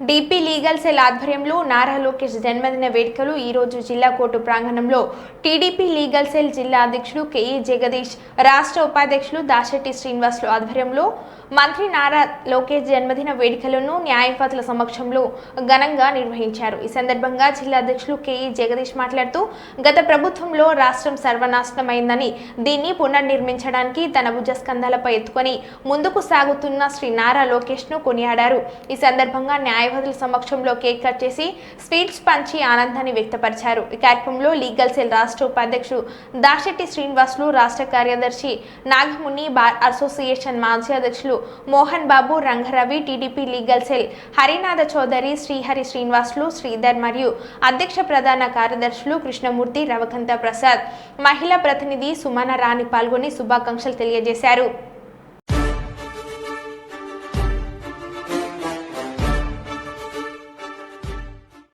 DP legal cell ఆధ్వర్యంలో నారా లోకేష్ జన్మదిన వేడుకలు ఈరోజు జిల్లా కోర్టు ప్రాంగణంలో. టీడీపీ లీగల్ సెల్ జిల్లా అధ్యక్షులు కెఈ జగదీష్ రాష్ట్ర ఉపాధ్యక్షులు దాశెట్టి శ్రీనివాసులు ఆధ్వర్యంలో మంత్రి నారా లోకేష్ జన్మదిన వేడుకలను న్యాయవాదుల సమక్షంలో ఘనంగా నిర్వహించారు. ఈ సందర్భంగా జిల్లా అధ్యక్షులు కెఈ జగదీష్ మాట్లాడుతూ గత ప్రభుత్వంలో రాష్ట్రం సర్వనాశనమైందని దీన్ని పునర్నిర్మించడానికి తన భుజస్కంధాలపై ఎత్తుకొని ముందుకు సాగుతున్న శ్రీ నారా లోకేష్ను కొనియాడారు. ఈ సందర్భంగా న్యాయవాదుల సమక్షంలో కేక్ కట్ చేసి స్పీచ్ పంచి ఆనందాన్ని వ్యక్తపరిచారు. ఈ కార్యక్రమంలో లీగల్ సెల్ రాష్ట్ర ఉపాధ్యక్షుడు దాశెట్టి శ్రీనివాసులు రాష్ట్ర కార్యదర్శి నాగముని బార్ అసోసియేషన్ మాజీ అధ్యక్షులు Mohan Babu Rangaravi TDP legal cell Harinatha Chowdary Srihari Srinivasulu Sridhar మరియు అధ్యక్ష ప్రధాన కార్యదర్శులు కృష్ణమూర్తి రవకంత ప్రసాద్. మహిళా ప్రతినిధి సుమన రాణి పాల్గొని శుభాకాంక్షలు తెలియజేశారు.